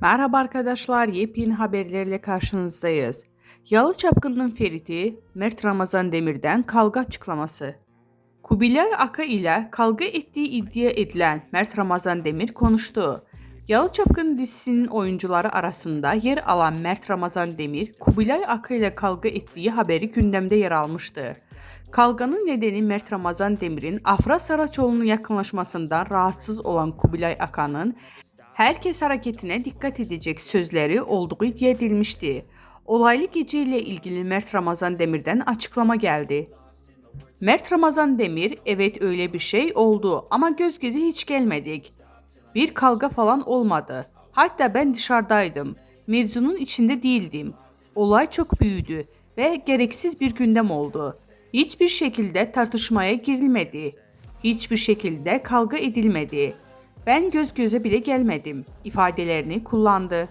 Merhaba arkadaşlar, yepyeni haberlerle karşınızdayız. Yalı Çapkın'ın Ferit'i, Mert Ramazan Demir'den kavga açıklaması. Kubilay Aka ile kavga ettiği iddia edilen Mert Ramazan Demir konuştu. Yalı Çapkın dizisinin oyuncuları arasında yer alan Mert Ramazan Demir, Kubilay Aka ile kavga ettiği haberi gündemde yer almıştı. Kavganın nedeni Mert Ramazan Demir'in Afra Saraçoğlu'nun yakınlaşmasından rahatsız olan Kubilay Aka'nın herkes hareketine dikkat edecek sözleri olduğu iddia edilmişti. Olaylı geceyle ilgili Mert Ramazan Demir'den açıklama geldi. Mert Ramazan Demir, evet öyle bir şey oldu ama göz göze hiç gelmedik. Bir kavga falan olmadı. Hatta ben dışarıdaydım. Mevzunun içinde değildim. Olay çok büyüdü ve gereksiz bir gündem oldu. Hiçbir şekilde tartışmaya girilmedi. Hiçbir şekilde kavga edilmedi. Ben göz göze bile gelmedim ifadelerini kullandı.